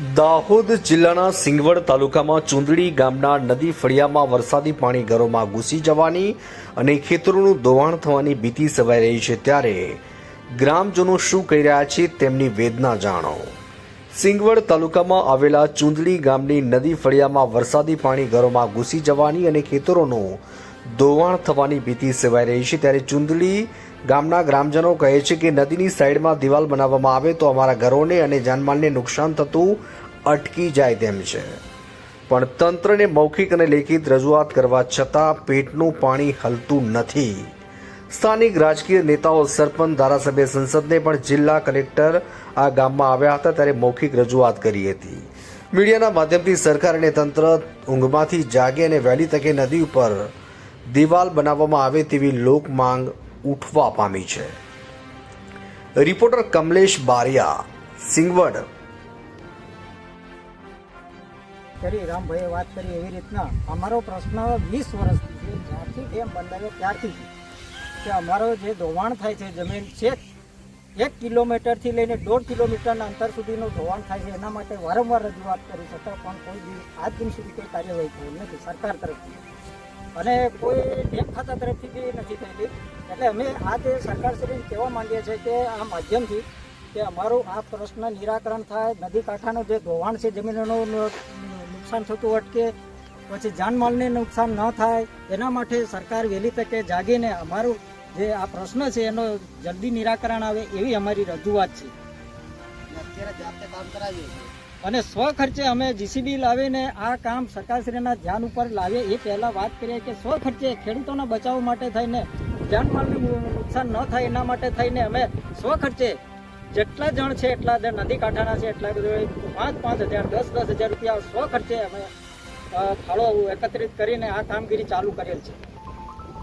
દાહોદ જિલ્લાના સિંગવડ તાલુકામાં ચુંદડી ગામના નદી ફળિયામાં વરસાદી પાણી ઘરોમાં ઘૂસી જવાની અને ખેતરોનું ધોવાણ થવાની ભીતિ સવાઈ રહી છે ત્યારે ગ્રામજનો શું કહી રહ્યા છે તેમની વેદના જાણો. સિંગવડ તાલુકામાં આવેલા ચુંદડી ગામની નદી ફળિયામાં વરસાદી પાણી ઘરોમાં ઘૂસી જવાની અને ખેતરોનું ધોવાણ થવાની ભીતિ સેવાઈ રહી છે. ત્યારે ચુંદલી ગામના ગ્રામજનો કહે છે કે નદીની સાઈડમાં દિવાલ બનાવવામાં આવે તો અમારા ઘરોને અને જાનમાલને નુકસાન થતું અટકી જાય તેમ છે. પણ તંત્રને મૌખિક અને લેખિત રજૂઆત કરવા છતાં પેટનું પાણી હલતું નથી. સ્થાનિક રાજકીય નેતાઓ, સરપંચ, ધારાસભ્ય સંસદને પણ જિલ્લા કલેક્ટર આ ગામમાં આવ્યા હતા ત્યારે મૌખિક રજૂઆત કરી હતી. મીડિયાના માધ્યમથી સરકાર અને તંત્ર ઊંઘમાંથી જાગે અને વહેલી તકે નદી ઉપર દિવાલ બનાવવામાં આવે તેવી લોક માંગ ઉઠવા પામી છે. રિપોર્ટર કમલેશ બારિયા, સિંગવડ. કરી, રામભાઈએ વાત કરી એવી રીતના, અમારો પ્રશ્ન વીસ વર્ષથી છે જ્યારથી ડેમ બંધાયો, ત્યારથી કે અમારો જે ધોવાણ થાય છે, જમીન છે, એક કિલોમીટરથી લઈને દોઢ કિલોમીટરના અંતર સુધીનું ધોવાણ થાય છે, એના માટે વારંવાર રજૂઆત કરી, છતાં પણ કોઈ દિવસ આજ દિન સુધી કોઈ કાર્યવાહી થઈ નથી, સરકાર તરફથી. અને કોઈ ડેમ ખાતા તરફથી બી નથી થયેલી. એટલે અમે આ જે સરકારશ્રીને કહેવા માંગીએ છીએ કે આ માધ્યમથી કે અમારું આ પ્રશ્ન નિરાકરણ થાય, નદી કાંઠાનું જે ધોવાણ છે, જમીનોનું નુકસાન થતું અટકે, પછી જાનમાલને નુકસાન ન થાય, એના માટે સરકાર વહેલી તકે જાગીને અમારું જે આ પ્રશ્ન છે, એનો જલ્દી નિરાકરણ આવે એવી અમારી રજૂઆત છે. અને સ્વ ખર્ચે અમે જીસીબી લાવીને આ કામ સરકારશ્રીના ધ્યાન ઉપર લાવીએ. એ પહેલાં વાત કરીએ કે સ્વ ખર્ચે ખેડૂતોના બચાવ માટે થઈને, જાનમાલને નુકસાન ન થાય એના માટે થઈને અમે સ્વ ખર્ચે જેટલા જણ છે એટલા જે નદી કાંઠાના છે એટલા બધું પાંચ પાંચ હજાર, દસ દસ હજાર રૂપિયા સ્વ ખર્ચે અમે ફાળો એકત્રિત કરીને આ કામગીરી ચાલુ કરેલ છે.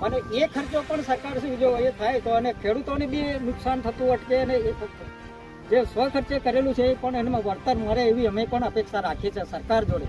અને એ ખર્ચો પણ સરકાર શ્રી જો એ થાય તો અને ખેડૂતોને બી નુકસાન થતું અટકે અને એ જે સ્વખર્ચે કરેલું છે એ પણ એમાં વળતર મળે એવી અમે પણ અપેક્ષા રાખીએ છીએ સરકાર જોડે.